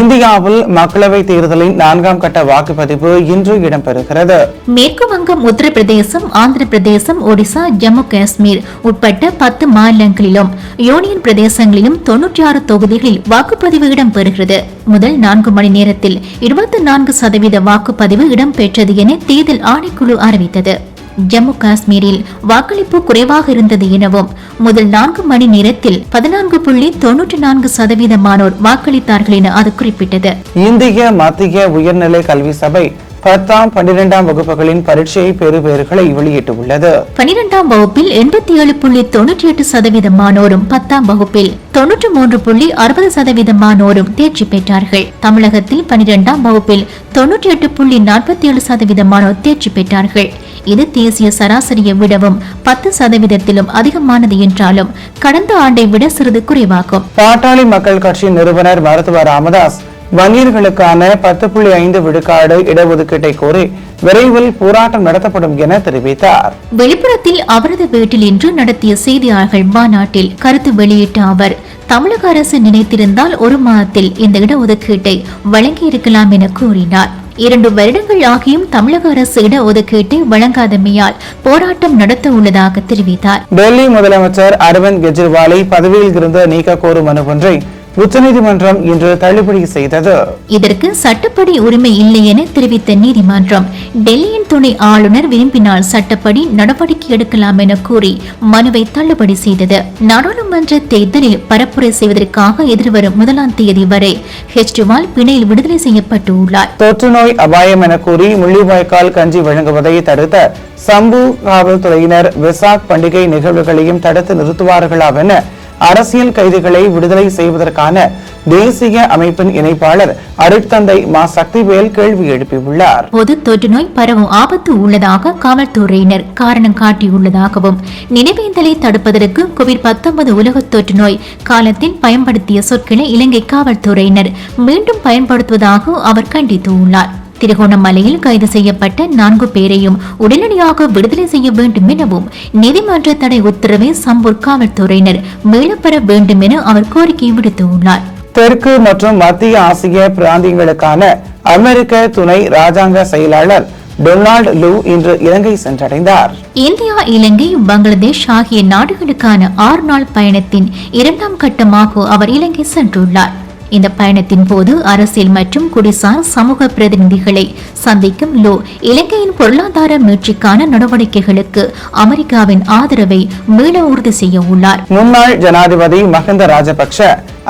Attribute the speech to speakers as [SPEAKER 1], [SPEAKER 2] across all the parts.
[SPEAKER 1] இந்தியாவில் மக்களவை தேர்தலின் நான்காம் கட்ட வாக்குப்பதிவு இன்று இடம்பெறுகிறது.
[SPEAKER 2] மேற்கு வங்கம் உத்தரப்பிரதேசம் ஆந்திர பிரதேசம் ஒடிசா ஜம்மு காஷ்மீர் உட்பட்ட பத்து மாநிலங்களிலும் யூனியன் பிரதேசங்களிலும் தொன்னூற்றி ஆறு தொகுதிகளில் வாக்குப்பதிவு இடம்பெறுகிறது. முதல் நான்கு மணி நேரத்தில் இருபத்தி நான்கு சதவீத வாக்குப்பதிவு இடம்பெற்றது என தேர்தல் ஆணைக்குழு அறிவித்தது. ஜம்மு காஷ்மீரில் வாக்களிப்பு குறைவாக இருந்தது எனவும் முதல் நான்கு மணி நேரத்தில் பதினான்கு புள்ளி தொன்னூற்றி நான்கு சதவீதமானோர் வாக்களித்தார்கள் என அது குறிப்பிட்டது.
[SPEAKER 1] இந்திய மத்திய உயர்நிலை கல்வி சபை பத்தாம் பன்னிரெண்டாம் வகுப்புகளின் பரீட்சை பெறுபேறுகளை வெளியிட்டுள்ளது.
[SPEAKER 2] பனிரெண்டாம் வகுப்பில் எண்பத்தி ஏழு புள்ளி தொன்னூற்றி எட்டு சதவீதமானோரும் பத்தாம் வகுப்பில் தொன்னூற்றி மூன்று புள்ளி அறுபது சதவீதமானோரும் தேர்ச்சி பெற்றார்கள். தமிழகத்தில் பனிரெண்டாம் வகுப்பில் தொன்னூற்றி எட்டு புள்ளி நாற்பத்தி ஏழு சதவீதமானோர் தேர்ச்சி பெற்றார்கள். இது தேசிய சராசரியை விடவும் பத்து சதவீதத்திலும் அதிகமானது என்றாலும் கடந்த ஆண்டை விட சிறிது குறைவாகும்.
[SPEAKER 1] பாட்டாளி மக்கள் கட்சி நிறுவனர் மருத்துவர் ராமதாஸ் வன்னியர்களுக்கான பத்து புள்ளி ஐந்து விழுக்காடு இடஒதுக்கீட்டை கோரி விரைவில் போராட்டம் நடத்தப்படும் என தெரிவித்தார்.
[SPEAKER 2] விழுப்புரத்தில் அவரது வீட்டில் இன்று நடத்திய செய்தியாளர்கள் மாநாட்டில் கருத்து வெளியிட்ட அவர் தமிழக அரசு நினைத்திருந்தால் ஒரு மாதத்தில் இந்த இடஒதுக்கீட்டை வழங்கியிருக்கலாம் என கூறினார். இரண்டு வருடங்கள் ஆகியும் தமிழக அரசு இடஒதுக்கீட்டை வழங்காதமையால் போராட்டம் நடத்த உள்ளதாக தெரிவித்தார்.
[SPEAKER 1] டெல்லி முதலமைச்சர் அரவிந்த் கெஜ்ரிவாலை பதவியில் இருந்து நீக்க கோரும் மனு ஒன்றை உச்சநீதிமன்றம் இன்று தள்ளுபடி செய்தது.
[SPEAKER 2] இதற்கு சட்டப்படி உரிமை இல்லை என தெரிவித்த நீதிமன்றம் டெல்லியின் துணை ஆளுநர் விரும்பினால் சட்டப்படி நடவடிக்கை எடுக்கலாம் என கூறி மனுவை தள்ளுபடி செய்தது. நாடாளுமன்ற தேர்தலில் பரப்புரை செய்வதற்காக எதிர்வரும் முதலாம் தேதி வரை கெஜ்ரிவால் பிணையில் விடுதலை செய்யப்பட்டு உள்ளார்
[SPEAKER 1] தொற்று நோய் அபாயம் என கூறி முள்ளிவாய்க்கால் கஞ்சி வழங்குவதை தடுத்த சம்பு காவல்துறையினர் வெசாக் பண்டிகை நிகழ்வுகளையும் தடுத்து நிறுத்துவார்களாவென அரசியல் கைதிகளை விடுதலை செய்வதற்கான தேசிய அமைப்பின் இணைப்பாளர் அருட்தந்தை மா சக்திவேல் கேள்வி எழுப்பியுள்ளார்.
[SPEAKER 2] பொது தொற்றுநோய் பரவும் ஆபத்து உள்ளதாக காவல்துறையினர் காரணம் காட்டியுள்ளதாகவும் நினைவேந்தலை தடுப்பதற்கு கோவிட் பத்தொன்பது உலக தொற்று நோய் காலத்தில் பயன்படுத்திய சொற்களை இலங்கை காவல்துறையினர் மீண்டும் பயன்படுத்துவதாக அவர் கண்டித்துள்ளார். திருகோணமலையில் கைது செய்யப்பட்ட நான்கு பேரையும் உடனடியாக விடுதலை செய்ய வேண்டும் எனவும் நீதிமன்ற தடை உத்தரவை சம்பூர் காவல்துறையினர் மீளப்பெற வேண்டும் என அவர் கோரிக்கை விடுத்துள்ளார்.
[SPEAKER 1] தெற்கு மற்றும் மத்திய ஆசிய பிராந்தியங்களுக்கான அமெரிக்க துணை ராஜாங்க செயலாளர் டொனால்ட் லூ இன்று இலங்கை சென்றடைந்தார்.
[SPEAKER 2] இந்தியா இலங்கை பங்களாதேஷ் ஆகிய நாடுகளுக்கான ஆறு நாள் பயணத்தின் இரண்டாம் கட்டமாக அவர் இலங்கை சென்றுள்ளார். இந்த பயணத்தின் போது அரசியல் மற்றும் குடிசார் சமூக பிரதிநிதிகளை சந்திக்கும் லோ இலங்கையின் பொருளாதார மீட்சிக்கான நடவடிக்கைகளுக்கு அமெரிக்காவின் ஆதரவை மீள உறுதி செய்ய உள்ளார்.
[SPEAKER 1] முன்னாள் ஜனாதிபதி மஹிந்த ராஜபக்ஷ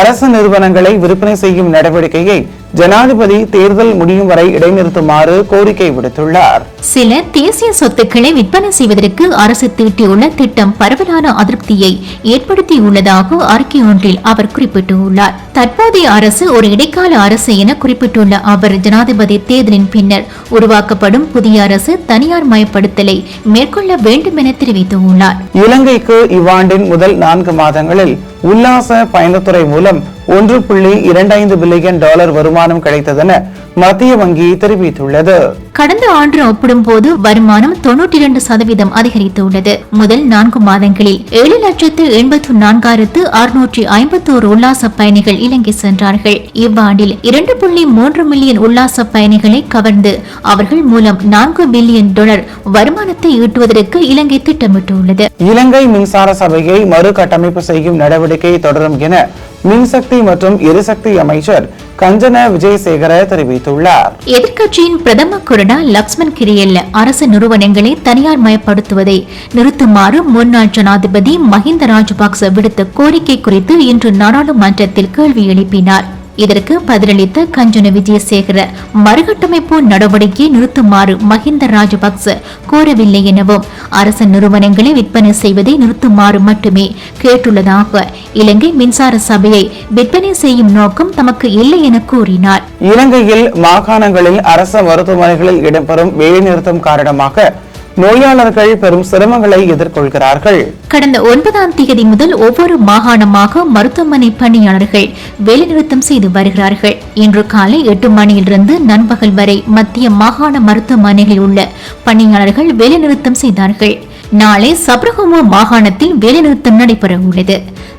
[SPEAKER 1] அரசு நிறுவனங்களை விற்பனை செய்யும் நடவடிக்கையை ஜனாதிபதி தேர்தல் முடியும் வரை இடைநிறுத்துமாறு கோரிக்கை விடுத்துள்ளார்.
[SPEAKER 2] சில தேசிய சொத்துக்களை விற்பனை செய்வதற்கு அரசு தீட்டியுள்ள திட்டம் பரவலான அதிருப்தியை ஏற்படுத்தியுள்ளதாக அறிக்கை ஒன்றில் அவர் குறிப்பிட்டுள்ளார். தற்போதைய அரசு ஒரு இடைக்கால அரசு என குறிப்பிட்டுள்ள அவர் ஜனாதிபதி தேர்தலின் பின்னர் உருவாக்கப்படும் புதிய அரசு தனியார் மயப்படுத்தலை மேற்கொள்ள வேண்டும் என தெரிவித்துள்ளார்.
[SPEAKER 1] இலங்கைக்கு இவ்வாண்டின் முதல் நான்கு மாதங்களில் உல்லாச பயணத்துறை மூலம் ஒன்று புள்ளி இரண்டைந்து பில்லியன் டாலர் வருமானம் கிடைத்ததென மத்திய வங்கி தெரிவித்துள்ளது.
[SPEAKER 2] கடந்த ஆண்டு ஒப்பிடும்போது வருமானம் தொன்னூற்றி இரண்டு சதவீதம் அதிகரித்துள்ளது. முதல் நான்கு மாதங்களில் ஏழு லட்சத்து எண்பத்து நான்காயிரத்து அறுநூற்றி ஐம்பத்தோரு உல்லாச பயணிகள் இலங்கை சென்றார்கள். இவ்வாண்டில் இரண்டு புள்ளி மூன்று மில்லியன் உல்லாச பயணிகளை கவர்ந்து அவர்கள் மூலம் நான்கு பில்லியன் டாலர் வருமானத்தை ஈட்டுவதற்கு இலங்கை திட்டமிட்டுள்ளது.
[SPEAKER 1] இலங்கை மின்சார சபையை மறுகட்டமைப்பு செய்யும் நடவடிக்கை தொடரும் என மின்சக்தி மற்றும் எரிசக்தி அமைச்சர் கஞ்சன விஜயசேகர தெரிவித்துள்ளார்.
[SPEAKER 2] எதிர்க்கட்சியின் பிரதம குரடா லக்ஷ்மன் கிரியல்ல அரசு நிறுவனங்களை தனியார் மயப்படுத்துவதை நிறுத்துமாறு முன்னாள் ஜனாதிபதி மஹிந்த ராஜபக்ச விடுத்த கோரிக்கை குறித்து இன்று நாடாளுமன்றத்தில் கேள்வி எழுப்பினார். இதற்கு பதிலளித்த கஞ்சன விஜயசேகர மறுகட்டமைப்பு நடவடிக்கையை நிறுத்துமாறு மஹிந்த ராஜபக்ச கோரவில்லை எனவும் அரச நிறுவனங்களை விற்பனை செய்வதை நிறுத்துமாறு மட்டுமே கேட்டுள்ளதாக இலங்கை மின்சார சபையை விற்பனை செய்யும் நோக்கம் தமக்கு இல்லை என கூறினார்.
[SPEAKER 1] இலங்கையில் மாகாணங்களில் அரச மருத்துவமனைகளில் இடம்பெறும் வேலைநிறுத்தம் காரணமாக நோயாளர்கள் பெரும் சிரமங்களை எதிர்கொள்கிறார்கள்.
[SPEAKER 2] கடந்த ஒன்பதாம் தேதி முதல் ஒவ்வொரு மாகாணமாக மருத்துவமனை பணியாளர்கள் வேலைநிறுத்தம் செய்து வருகிறார்கள். இன்று காலை எட்டு மணியிலிருந்து நண்பகல் வரை மத்திய மாகாண மருத்துவமனைகளில் உள்ள பணியாளர்கள் வேலைநிறுத்தம் செய்தார்கள். நாளை சப்ரஹோமோ மாகாணத்தில் வேலைநிறுத்தம் நடைபெற உள்ளது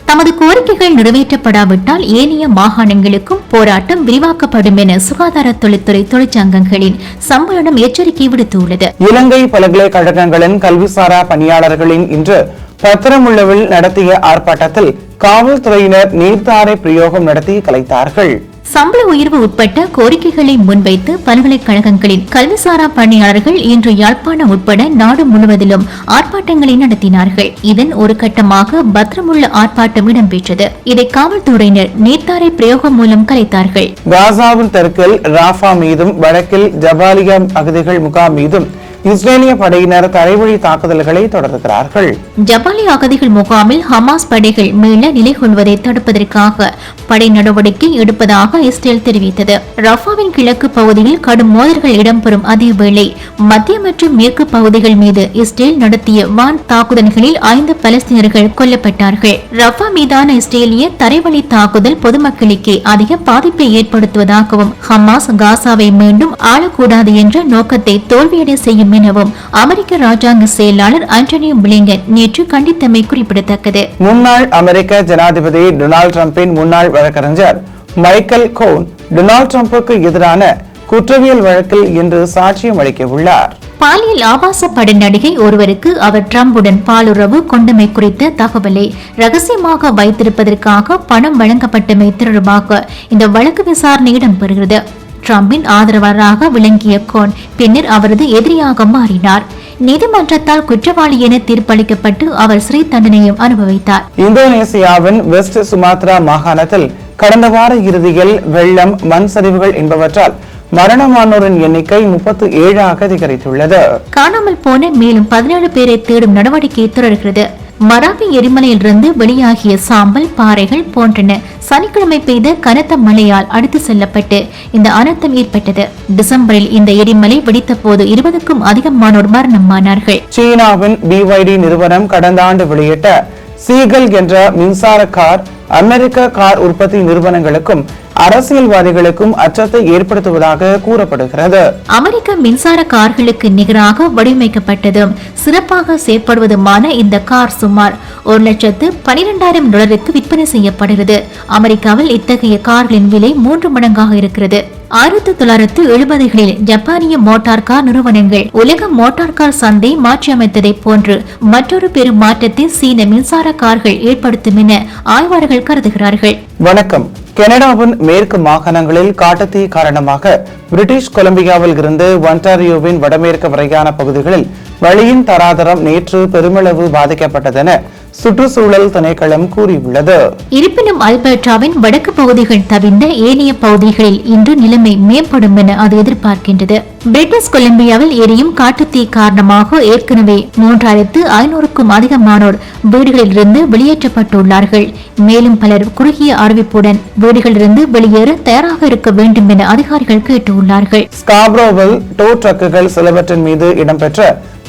[SPEAKER 2] தமது கோரிக்கைகள் நிறைவேற்றப்படாவிட்டால் ஏனைய மாகாணங்களுக்கும் போராட்டம் விரிவாக்கப்படும் என சுகாதார தொழில்துறை தொழிற்சங்கங்களின் சம்மேளனம் எச்சரிக்கை விடுத்துள்ளது.
[SPEAKER 1] இலங்கை பல்கலைக்கழகங்களின் கல்விசாரா பணியாளர்களின் இன்று பத்திரமுள்ளவில் நடத்திய ஆர்ப்பாட்டத்தில் காவல்துறையினர் நீர்த்தாரை பிரயோகம் நடத்தி கலைத்தார்கள்.
[SPEAKER 2] சம்பள உயர்வு உட்பட்ட கோரிக்கைகளை முன்வைத்து பல்கலைக்கழகங்களின் கல்விசாரா பணியாளர்கள் இன்று யாழ்ப்பாணம் உட்பட நாடு முழுவதிலும் ஆர்ப்பாட்டங்களை நடத்தினார்கள். இதன் ஒரு கட்டமாக பத்திரமுள்ள ஆர்ப்பாட்டம் இடம்பெற்றது. இதை காவல்துறையினர் நீர்த்தாரை பிரயோகம் மூலம் கலைத்தார்கள்.
[SPEAKER 1] காசாவின் தெற்கில் ராஃபா மீதும் வடக்கில் ஜபாலியா அகதிகள் முகாம் மீதும் இஸ்ரேலிய படையினர் தரைவழி தாக்குதல்களை தொடர்கிறார்கள்.
[SPEAKER 2] ஜபாலி அகதிகள் முகாமில் ஹமாஸ் படைகள் மீள நிலை கொள்வதை தடுப்பதற்காக படை நடவடிக்கை எடுப்பதாக இஸ்ரேல் தெரிவித்தது. ரஃபாவின் கிழக்கு பகுதியில் கடும் மோதல்கள் இடம்பெறும் அதேவேளை மத்திய மற்றும் மேற்கு பகுதிகள் மீது இஸ்ரேல் நடத்திய வான் தாக்குதல்களில் ஐந்து பலஸ்தீனர்கள் கொல்லப்பட்டார்கள். ரஃபா மீதான இஸ்ரேலிய தரைவழி தாக்குதல் பொதுமக்களுக்கு அதிக பாதிப்பை ஏற்படுத்துவதாகவும் ஹமாஸ் காசாவை மீண்டும் ஆளக்கூடாது என்ற நோக்கத்தை தோல்வியடை செய்யும் எனவும் அமெரிக்க ராஜாங்க செயலாளர் ஆண்டனியோ பிளிங்கன் நேற்று கண்டித்தமை குறிப்பிடத்தக்கது.
[SPEAKER 1] முன்னாள் அமெரிக்க ஜனாதிபதி டொனால்ட் ட்ரம்பின் முன்னாள் வழக்கறிஞர் மைக்கேல் கோன் டொனால்ட் ட்ரம்புக்கு எதிரான குற்றவியல் வழக்கில் இன்று சாட்சியம் அளிக்க உள்ளார்
[SPEAKER 2] பாலியல் ஆபாச பட நடிகை ஒருவருக்கு அவர் ட்ரம்புடன் பாலுறவு கொண்டமை குறித்த தகவலை ரகசியமாக வைத்திருப்பதற்காக பணம் வழங்கப்பட்டமை தொடர்பாக இந்த வழக்கு விசாரணை இடம்பெறுகிறது ட்ரம்பின் ஆதரவாளராக விளங்கிய கோன் பின்னர் அவரது எதிரியாக மாறினார். நீதிமன்றத்தால் குற்றவாளி என தீர்ப்பளிக்கப்பட்டு அவர் சிறை தண்டனையும் அனுபவித்தார்.
[SPEAKER 1] இந்தோனேசியாவின் வெஸ்ட் சுமாத்ரா மாகாணத்தில் கடந்த வார இறுதியில் வெள்ளம் மண் சரிவுகள் என்பவற்றால் மரணமானோரின் எண்ணிக்கை முப்பத்து ஏழாக அதிகரித்துள்ளது.
[SPEAKER 2] காணாமல் போன மேலும் பதினேழு பேரை தேடும் நடவடிக்கை தொடர்கிறது. மராவி எரிமலையிலிருந்து வெளியாகிய சாம்பல் பாறைகள் போன்றன. சனிக்கிழமை பெய்த கனத்த மழையால் அடித்து செல்லப்பட்டு இந்த அனர்த்தம் ஏற்பட்டது. டிசம்பரில் இந்த எரிமலை வெடித்த போது இருபதுக்கும் அதிகமானோர் மரணமானார்கள்.
[SPEAKER 1] சீனாவின் பிவைடி நிறுவனம் கடந்த ஆண்டு வெளியிட்ட சீகல் என்ற மின்சார கார் அமெரிக்க கார் உற்பத்தி நிறுவனங்களுக்கும் அரசியல்வாதிகளுக்கும் அச்சத்தை ஏற்படுத்துவதாக கூறப்படுகிறது.
[SPEAKER 2] அமெரிக்க மின்சார கார்களுக்கு நிகராக வடிவமைக்கப்பட்டதும் சிறப்பாக செயற்படுவதுமான இந்த கார் சுமார் ஒரு லட்சத்து பனிரெண்டாயிரம் டாலருக்கு விற்பனை செய்யப்படுகிறது. அமெரிக்காவில் இத்தகைய கார்களின் விலை மூன்று மடங்காக இருக்கிறது. ஆயிரத்தி தொள்ளாயிரத்து எழுபதுகளில் ஜப்பானிய மோட்டார் கார் நிறுவனங்கள் உலக மோட்டார் கார் சந்தை மாற்றியமைத்ததை போன்று மற்றொரு பெரும் மாற்றத்தை சீன மின்சார கார்கள் ஏற்படுத்தும் என ஆய்வாளர்கள் கருதுகிறார்கள்.
[SPEAKER 1] வணக்கம். கனடாவின் மேற்கு மாகாணங்களில் காட்டுத்தீ காரணமாக பிரிட்டிஷ் கொலம்பியாவில் இருந்து ஒன்டாரியோவின் வடமேற்கு வரையான பகுதிகளில் வழியின் தராதரம் நேற்று பெருமளவு பாதிக்கப்பட்டதென சுற்றுச்சூழல் திணைக்களம் கூறியுள்ளது.
[SPEAKER 2] இருப்பினும் அல்பர்டாவின் வடக்கு பகுதிகள் தவிர்ந்த ஏனைய பகுதிகளில் இன்று நிலைமை மேம்படும் என அது எதிர்பார்க்கின்றது. பிரிட்டிஷ் கொலம்பியாவில் எரியும் காட்டுத்தீ காரணமாக ஏற்கனவே மூன்றாயிரத்து ஐநூறுக்கும் அதிகமானோர் வீடுகளிலிருந்து வெளியேற்றப்பட்டுள்ளார்கள். மேலும் பலர் குறுகிய அறிவிப்புடன் வீடுகளிலிருந்து வெளியேற தயாராக இருக்க வேண்டும் என அதிகாரிகள் கேட்டுள்ளார்கள்.
[SPEAKER 1] ஸ்காப்ரோவில் டோ ட்ரக்குகள் சிலவற்றின் மீது இடம்பெற்ற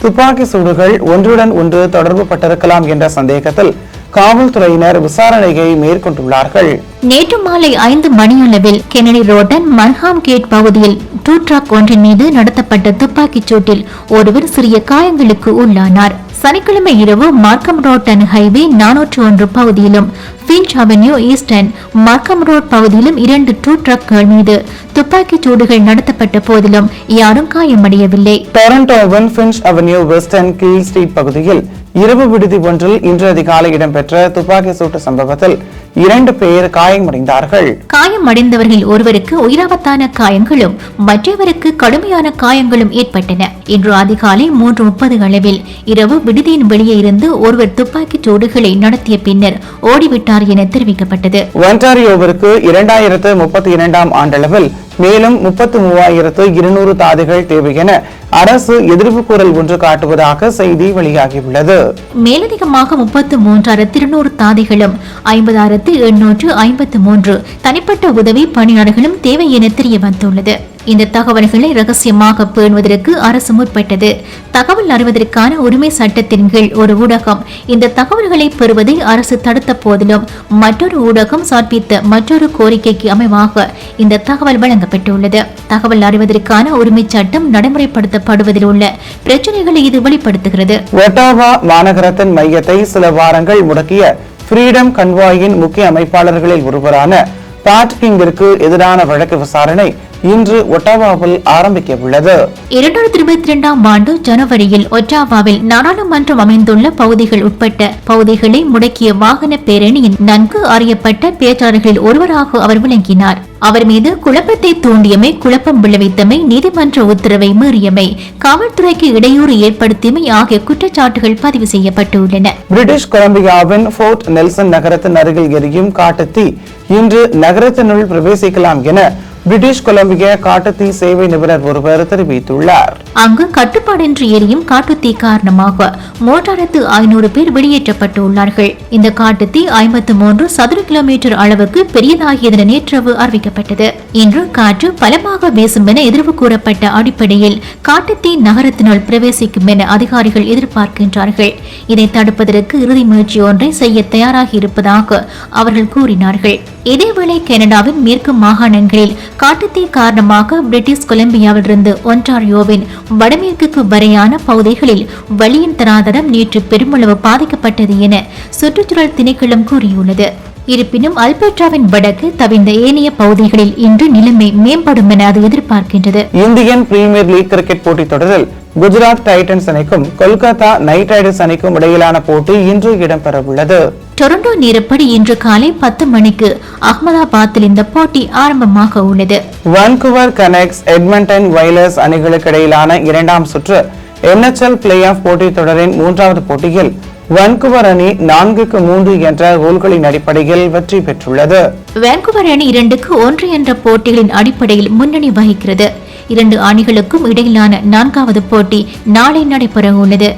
[SPEAKER 1] துப்பாக்கி சூடுகள் ஒன்றுடன் ஒன்று தொடர்பு பட்டிருக்கலாம் என்ற சந்தேகத்தில் காவல்துறையினர் விசாரணையை மேற்கொண்டுள்ளார்கள்.
[SPEAKER 2] நேற்று மாலை ஐந்து மணியளவில் கெனடி ரோட்டன் மன்ஹாம் கேட் பகுதியில் டூ ட்ரக் ஒன்றின் மீது நடத்தப்பட்ட துப்பாக்கிச் சூட்டில் ஒருவர் சிறிய காயங்களுக்கு உள்ளானார். சனிக்கிழமை இரவு மார்க்கம் ரோட்டன் ஹைவே நானூற்று ஒன்று பகுதியிலும் Queens avenue Easton Markham road பகுதியிலும் இரண்டு டூ ட்ரக்குகள் மீது துப்பாக்கிச் சூடுகள் நடத்தப்பட்ட போதிலும் யாரும் காயமடையவில்லை.
[SPEAKER 1] டொரண்டோவின் Finch avenue western Keele street பகுதியில் இரவு விடுதி ஒன்றில் இன்று அதிகாலை இடம்பெற்ற துப்பாக்கி சூட்டு சம்பவத்தில் இரண்டு பேர் காயமடைந்தார்கள்.
[SPEAKER 2] காயமடைந்தவர்கள் ஒருவருக்கு உயிராபத்தான காயங்களும் மற்றவருக்கு கடுமையான காயங்களும் ஏற்பட்டன. இன்று அதிகாலை மூன்று முப்பது அளவில் இரவு விடுதியின் வெளியே இருந்து ஒருவர் துப்பாக்கிச் சூடுகளை நடத்திய பின்னர் ஓடிவிட்டார் என தெரிவிக்கப்பட்டது.
[SPEAKER 1] ஒன்டாரியோவிற்கு இரண்டாயிரத்து முப்பத்தி இரண்டாம் ஆண்டளவில் மேலும் முப்பத்து மூவாயிரத்து இருநூறு தாதுகள் தேவை என அரசு எதிர்ப்பு குரல் ஒன்று காட்டுவதாக செய்தி வெளியாகியுள்ளது.
[SPEAKER 2] மேலதிகமாக முப்பத்து மூன்றாயிரத்து இருநூறு தாதைகளும் ஐம்பதாயிரத்து எண்ணூற்று ஐம்பத்து மூன்று தனிப்பட்ட உதவி பணியாளர்களும் தேவை என தெரிய வந்துள்ளது. இந்த தகவல்களை ரகசியமாக பேணுவதற்கு அரசு முற்பட்டது. தகவல் அறிவதற்கான உரிமை சட்டத்தின் கீழ் ஒரு ஊடகம். இந்த தகவல்களை பெறுவதை அரசு தடுத்த போதிலும் மற்றொரு ஊடகம் சமர்ப்பித்த மற்றொரு கோரிக்கைக்கு அமைவாக இந்த தகவல் வழங்கப்பட்டுள்ளது. தகவல் அறிவதற்கான உரிமை சட்டம் நடைமுறைப்படுத்தப்படுவதில் உள்ள பிரச்சனைகளை இது வெளிப்படுத்துகிறது.
[SPEAKER 1] ஒட்டாவா மாநகரத்தின் மையத்தை சில வாரங்கள் முடக்கிய ஃப்ரீடம் கன்வாயின் முக்கிய அமைப்பாளர்களில் ஒருவரான பாட் கிங்கிற்கு எதிரான வழக்கு விசாரணை இன்று ஒட்டாவாவில் ஆரம்பிக்க உள்ளது
[SPEAKER 2] இரண்டாயிரத்தி இருபத்தி இரண்டாம் ஆண்டு ஜனவரியில் ஒட்டாவாவில் நாடாளுமன்றம் அமைந்துள்ள பகுதிகள் உட்பட்ட பகுதிகளை முடக்கிய வாகன பேரணியின் நன்கு அறியப்பட்ட பேச்சாளர்களில் ஒருவராக அவர் விளங்கினார். அவர் மீது குழப்பத்தை தூண்டியமை குழப்பம் விளைவித்தமை நீதிமன்ற உத்தரவை மீறியமை காவல்துறைக்கு இடையூறு ஏற்படுத்தியமை ஆகிய குற்றச்சாட்டுகள் பதிவு செய்யப்பட்டுள்ளன.
[SPEAKER 1] பிரிட்டிஷ் கொலம்பியாவின் ஃபோர்ட் நெல்சன் நகரத்தின் அருகில் எரியும் காட்டுத்தீ இன்று நகரத்தினுள் பிரவேசிக்கலாம் என பிரிட்டிஷ் கொலம்பியா காட்டுத்தீ சேவை நிபுணர் ஒருவர் தெரிவித்துள்ளார்.
[SPEAKER 2] அங்கு கட்டுப்பாடின்றி எரியும் காட்டுத்தீ காரணமாக மூன்றாயிரத்து ஐநூறு பேர் வெளியேற்றப்பட்டுள்ளார்கள். இந்த காட்டுத்தீ ஐம்பத்து மூன்று சதுர கிலோமீட்டர் அளவுக்கு பெரியதாகியதென நேற்றவு அறிவிக்கப்பட்டது. இன்று காற்று பலமாக வீசும் என எதிர்வு கூறப்பட்ட அடிப்படையில் காட்டுத்தீ நகரத்தினுள் பிரவேசிக்கும் என அதிகாரிகள் எதிர்பார்க்கின்றார்கள். இதை தடுப்பதற்கு இறுதி முயற்சி ஒன்றை செய்ய தயாராகி இருப்பதாக அவர்கள் கூறினார்கள். இதேவேளை கனடாவின் மேற்கு மாகாணங்களில் காட்டுத்தீ காரணமாக பிரிட்டிஷ் கொலம்பியாவிலிருந்து ஒன்டாரியோவின் வடமேற்குக்கு வரையான பகுதிகளில் வழியின் தராதரம் நேற்று பெருமளவு பாதிக்கப்பட்டது என சுற்றுச்சூழல் திணைக்களம் கூறியுள்ளது. இருப்பினும் அல்பர்டாவின் வடக்கு தவிர்ந்த ஏனைய பகுதிகளில் இன்று நிலைமை மேம்படும் என அது எதிர்பார்க்கின்றது.
[SPEAKER 1] இந்தியன் பிரீமியர் லீக் கிரிக்கெட் போட்டித் தொடரில் குஜராத் டைட்டன்ஸ் அணிக்கும் கொல்கத்தா நைட் ரைடர்ஸ் அணிக்கும் இடையிலான போட்டி இன்று இடம்பெறவுள்ளது.
[SPEAKER 2] டொரண்டோ நேரப்படி இன்று காலை பத்து மணிக்கு அகமதாபாத்தில் இந்த போட்டி ஆரம்பமாக உள்ளது.
[SPEAKER 1] வான்குவர் கனெக்ஸ் எட்மண்டன் வைலர்ஸ் அணிகளுக்கு இடையிலான இரண்டாம் சுற்று என்எச்எல் பிளே ஆஃப் போட்டித் தொடரின் மூன்றாவது போட்டியில் வான்குவர் அணி நான்குக்கு மூன்று என்ற கோல்களின் அடிப்படையில் வெற்றி பெற்றுள்ளது.
[SPEAKER 2] வான்குவர் அணி இரண்டுக்கு ஒன்று என்ற போட்டிகளின் அடிப்படையில் முன்னணி வகிக்கிறது. இரண்டு அணிகளுக்கும் இடையிலான நான்காவது போட்டி நாளை நடைபெற உள்ளது